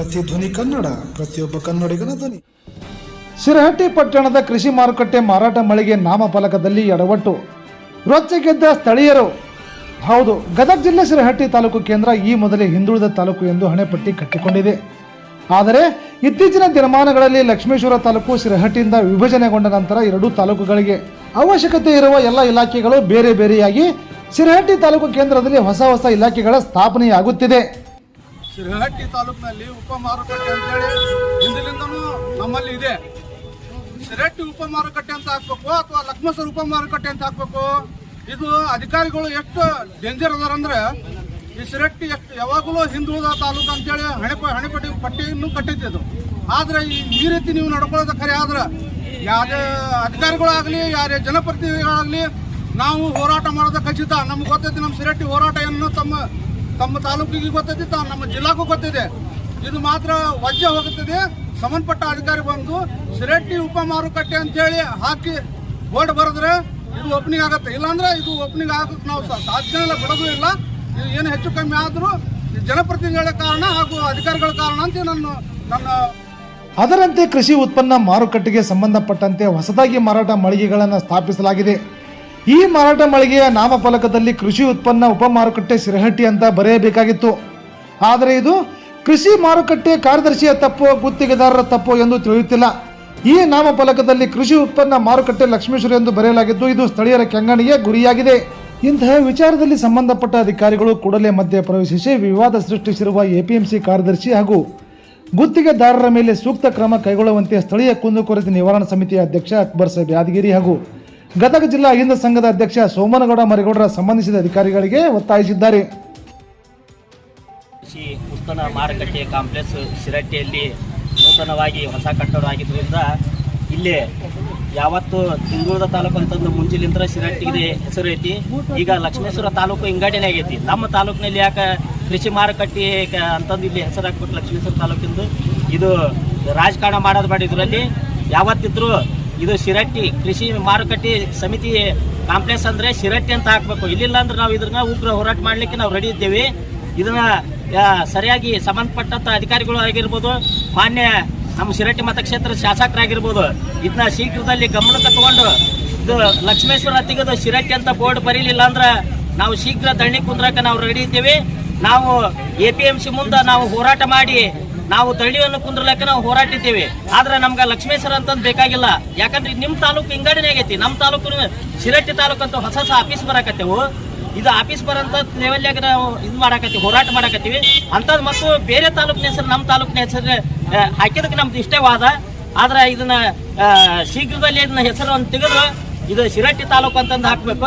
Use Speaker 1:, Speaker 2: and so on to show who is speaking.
Speaker 1: ಇದು ಧ್ವನಿ ಕನ್ನಡ, ಪ್ರತಿಯೊಬ್ಬ ಕನ್ನಡಿಗನ ಧ್ವನಿ.
Speaker 2: ಸಿರಹಟ್ಟಿ ಪಟ್ಟಣದ ಕೃಷಿ ಮಾರುಕಟ್ಟೆ ಮಾರಾಟ ಮಳಿಗೆ ನಾಮಫಲಕದಲ್ಲಿ ಎಡವಟ್ಟು. ರೊಚ್ಚಗೆದ್ದ ಸ್ಥಳೀಯರು. ಹೌದು, ಗದಗ ಜಿಲ್ಲೆ ಸಿರಹಟ್ಟಿ ತಾಲೂಕು ಕೇಂದ್ರ ಈ ಮೊದಲೇ ಹಿಂದುಳಿದ ತಾಲೂಕು ಎಂದು ಹಣೆಪಟ್ಟಿ ಕಟ್ಟಿಕೊಂಡಿದೆ. ಆದರೆ, ಇತ್ತೀಚಿನ ದಿನಮಾನಗಳಲ್ಲಿ ಲಕ್ಷ್ಮೇಶ್ವರ ತಾಲೂಕು ಸಿರಹಟ್ಟಿಯಿಂದ ವಿಭಜನೆಗೊಂಡ ನಂತರ ಎರಡೂ ತಾಲೂಕುಗಳಿಗೆ ಅವಶ್ಯಕತೆ ಇರುವ ಎಲ್ಲ ಇಲಾಖೆಗಳು ಬೇರೆ ಬೇರೆಯಾಗಿ ಸಿರಹಟ್ಟಿ ತಾಲೂಕು ಕೇಂದ್ರದಲ್ಲಿ ಹೊಸ ಹೊಸ ಇಲಾಖೆಗಳ ಸ್ಥಾಪನೆಯಾಗುತ್ತಿದೆ.
Speaker 3: ಶಿರಹಟ್ಟಿ ತಾಲೂಕಿನಲ್ಲಿ ಉಪ ಮಾರುಕಟ್ಟೆ ಅಂತೇಳಿ ಹಿಂದಿನಿಂದನೂ ನಮ್ಮಲ್ಲಿ ಇದೆ. ಶ್ರೀಹಟ್ಟಿ ಉಪ ಮಾರುಕಟ್ಟೆ ಅಂತ ಹಾಕ್ಬೇಕು ಅಥವಾ ಲಕ್ಷ್ಮೇಶ್ವರ ಉಪ ಮಾರುಕಟ್ಟೆ ಅಂತ ಹಾಕ್ಬೇಕು? ಇದು ಅಧಿಕಾರಿಗಳು ಎಷ್ಟು ಡೇಂಜರ್ ಅದಾರಂದ್ರೆ ಈ ಶ್ರೀಹಟ್ಟಿ ಎಷ್ಟು ಯಾವಾಗಲೂ ಹಿಂದುಳಿದ ತಾಲೂಕು ಅಂತೇಳಿ ಹಣೆ ಹಣೆಪಟ್ಟಿ ಪಟ್ಟಿಯನ್ನು ಕಟ್ಟಿದ್ದು ಆದ್ರೆ ಈ ಈ ರೀತಿ ನೀವು ನಡ್ಕೊಳ್ಳೋದು ಖರೆ ಆದ್ರೆ ಯಾವುದೇ ಅಧಿಕಾರಿಗಳಾಗಲಿ, ಯಾರೇ ಜನಪ್ರತಿನಿಧಿಗಳಾಗಲಿ ನಾವು ಹೋರಾಟ ಮಾಡೋದು ಖಚಿತ. ನಮ್ಗೆ ಗೊತ್ತೈತಿ ನಮ್ಮ ಸಿರಟ್ಟಿ ಹೋರಾಟ ಏನು ತಮ್ಮ ತಮ್ಮ ತಾಲೂಕಿಗೆ ತಮ್ಮ ನಮ್ಮ ಜಿಲ್ಲಾಗೂ ಗೊತ್ತಿದೆ. ಇದು ಮಾತ್ರ ವಜ್ಜೆ ಹೋಗುತ್ತದೆ. ಸಂಬಂಧಪಟ್ಟ ಅಧಿಕಾರಿ ಬಂದು ಸಿರೆಟ್ಟಿ ಉಪ ಮಾರುಕಟ್ಟೆ ಅಂತೇಳಿ ಹಾಕಿ ಬೋರ್ಡ್ ಬರೆದ್ರೆ ಇದು ಓಪನಿಂಗ್ ಆಗುತ್ತೆ. ಇಲ್ಲಾಂದ್ರೆ ಇದು ಓಪನಿಂಗ್ ಆಗಕ್ಕೆ ನಾವು ಸಾಧ್ಯ ಇಲ್ಲ, ಬಿಡೋದು ಇಲ್ಲ. ಇದು ಏನು ಹೆಚ್ಚು ಕಮ್ಮಿ ಆದರೂ ಜನಪ್ರತಿನಿಧಿಗಳ ಕಾರಣ ಹಾಗೂ ಅಧಿಕಾರಿಗಳ ಕಾರಣ ಅಂತ ನನ್ನ ನನ್ನ
Speaker 2: ಅದರಂತೆ ಕೃಷಿ ಉತ್ಪನ್ನ ಮಾರುಕಟ್ಟೆಗೆ ಸಂಬಂಧಪಟ್ಟಂತೆ ಹೊಸದಾಗಿ ಮಾರಾಟ ಮಳಿಗೆಗಳನ್ನು ಸ್ಥಾಪಿಸಲಾಗಿದೆ. ಈ ಮಾರಾಟ ಮಳಿಗೆಯ ನಾಮಫಲಕದಲ್ಲಿ ಕೃಷಿ ಉತ್ಪನ್ನ ಉಪ ಮಾರುಕಟ್ಟೆ ಸಿರಹಟ್ಟಿ ಅಂತ ಬರೆಯಬೇಕಾಗಿತ್ತು. ಆದರೆ ಇದು ಕೃಷಿ ಮಾರುಕಟ್ಟೆ ಕಾರ್ಯದರ್ಶಿಯ ತಪ್ಪು, ಗುತ್ತಿಗೆದಾರರ ತಪ್ಪು ಎಂದು ತಿಳಿಯುತ್ತಿಲ್ಲ. ಈ ನಾಮಫಲಕದಲ್ಲಿ ಕೃಷಿ ಉತ್ಪನ್ನ ಮಾರುಕಟ್ಟೆ ಲಕ್ಷ್ಮೇಶ್ವರ ಎಂದು ಬರೆಯಲಾಗಿದ್ದು, ಇದು ಸ್ಥಳೀಯರ ಕೆಂಗಣಿಗೆ ಗುರಿಯಾಗಿದೆ. ಇಂತಹ ವಿಚಾರದಲ್ಲಿ ಸಂಬಂಧಪಟ್ಟ ಅಧಿಕಾರಿಗಳು ಕೂಡಲೇ ಮಧ್ಯೆ ಪ್ರವೇಶಿಸಿ ವಿವಾದ ಸೃಷ್ಟಿಸಿರುವ ಎಪಿಎಂಸಿ ಕಾರ್ಯದರ್ಶಿ ಹಾಗೂ ಗುತ್ತಿಗೆದಾರರ ಮೇಲೆ ಸೂಕ್ತ ಕ್ರಮ ಕೈಗೊಳ್ಳುವಂತೆ ಸ್ಥಳೀಯ ಕುಂದುಕೊರತೆ ನಿವಾರಣಾ ಸಮಿತಿಯ ಅಧ್ಯಕ್ಷ ಅಕ್ಬರ್ ಸಾಹೇಬ್ ಯಾದಗಿರಿ ಹಾಗೂ ಗದಗ ಜಿಲ್ಲಾ ಅಹಿಂದ ಸಂಘದ ಅಧ್ಯಕ್ಷ ಸೋಮನಗೌಡ ಮರಿಗೌಡರ ಸಂಬಂಧಿಸಿದ ಅಧಿಕಾರಿಗಳಿಗೆ ಒತ್ತಾಯಿಸಿದ್ದಾರೆ.
Speaker 4: ಕೃಷಿ ಮಾರುಕಟ್ಟೆ ಕಾಂಪ್ಲೆಕ್ಸ್ ಶಿರಟ್ಟಿಯಲ್ಲಿ ನೂತನವಾಗಿ ಹೊಸ ಕಟ್ಟಡ ಆಗಿದ್ದರಿಂದ ಇಲ್ಲಿ ಯಾವತ್ತು ಹಿಂದುಳಿದ ತಾಲೂಕು ಅಂತಂದು ಮುಂಚಿಲಿಂದ ಶಿರಟ್ಟಿಗೆ ಹೆಸರು ಐತಿ. ಈಗ ಲಕ್ಷ್ಮೇಶ್ವರ ತಾಲೂಕು ಹಿಂಗಾಟಿನೇ ಆಗೈತಿ. ನಮ್ಮ ತಾಲೂಕಿನಲ್ಲಿ ಯಾಕೆ ಕೃಷಿ ಮಾರುಕಟ್ಟೆ ಅಂತಂದು ಇಲ್ಲಿ ಹೆಸರು ಹಾಕ್ಬಿಟ್ಟು ಲಕ್ಷ್ಮೇಶ್ವರ ತಾಲೂಕಿಂದು ಇದು ರಾಜಕಾರಣ ಮಾಡೋದು ಬೇಡ ಇದರಲ್ಲಿ. ಯಾವತ್ತಿದ್ರು ಇದು ಶಿರಟ್ಟಿ ಕೃಷಿ ಮಾರುಕಟ್ಟೆ ಸಮಿತಿ ಕಾಂಪ್ಲೆಕ್ಸ್ ಅಂದ್ರೆ ಶಿರಟ್ಟಿ ಅಂತ ಹಾಕ್ಬೇಕು. ಇಲ್ಲಿಲ್ಲ ಅಂದ್ರೆ ನಾವು ಇದ್ರನ್ನ ಉಗ್ರ ಹೋರಾಟ ಮಾಡ್ಲಿಕ್ಕೆ ನಾವು ರೆಡಿ ಇದ್ದೇವೆ. ಇದನ್ನ ಸರಿಯಾಗಿ ಸಂಬಂಧಪಟ್ಟಂಥ ಅಧಿಕಾರಿಗಳು ಆಗಿರ್ಬೋದು, ಮಾನ್ಯ ನಮ್ಮ ಶಿರಟ್ಟಿ ಮತಕ್ಷೇತ್ರದ ಶಾಸಕರಾಗಿರ್ಬೋದು, ಇದನ್ನ ಶೀಘ್ರದಲ್ಲಿ ಗಮನಕ್ಕೆ ತಗೊಂಡು ಇದು ಲಕ್ಷ್ಮೇಶ್ವರ ತೆಗೆದು ಶಿರಟ್ಟಿ ಅಂತ ಬೋರ್ಡ್ ಬರೀಲಿಲ್ಲ ಅಂದ್ರೆ ನಾವು ಶೀಘ್ರ ದಣ್ಣಿ ಕುಂದ್ರಕ್ಕೆ ನಾವು ರೆಡಿ ಇದ್ದೇವೆ. ನಾವು ಎ ಪಿ ಎಂ ಸಿ ಮುಂದೆ ನಾವು ಹೋರಾಟ ಮಾಡಿ ನಾವು ಧರಣಿಯನ್ನು ಕುಂದ್ರಲಕ್ಕೆ ನಾವು ಹೋರಾಟಿದ್ದೇವೆ ಆದ್ರೆ ನಮ್ಗೆ ಲಕ್ಷ್ಮೇಶ್ವರ ಅಂತಂದು ಬೇಕಾಗಿಲ್ಲ. ಯಾಕಂದ್ರೆ ನಿಮ್ಮ ತಾಲೂಕು ಹಿಂಗಡಿನೇ ಆಗೈತಿ. ನಮ್ಮ ತಾಲೂಕು ಶಿರಟ್ಟಿ ತಾಲೂಕು ಅಂತ ಹೊಸ ಹೊಸ ಆಫೀಸ್ ಬರಕತ್ತೇವು. ಇದು ಆಫೀಸ್ ಬರಂತ ಲೆವೆಲ್ಯಾಗ ನಾವು ಇದು ಮಾಡಾಕತ್ತೀವಿ, ಹೋರಾಟ ಮಾಡಾಕತ್ತೀವಿ. ಅಂಥದ್ದು ಮತ್ತು ಬೇರೆ ತಾಲೂಕಿನ ಹೆಸರು ನಮ್ಮ ತಾಲೂಕಿನ ಹೆಸರು ಹಾಕಿದಕ್ಕೆ ನಮ್ದು ಇಷ್ಟೇ ವಾದ ಆದ್ರೆ ಇದನ್ನ ಶೀಘ್ರದಲ್ಲಿ ಇದನ್ನ ಹೆಸರನ್ನು ತೆಗೆದು ಇದು ಶಿರಟ್ಟಿ ತಾಲೂಕು ಅಂತಂದು ಹಾಕಬೇಕು.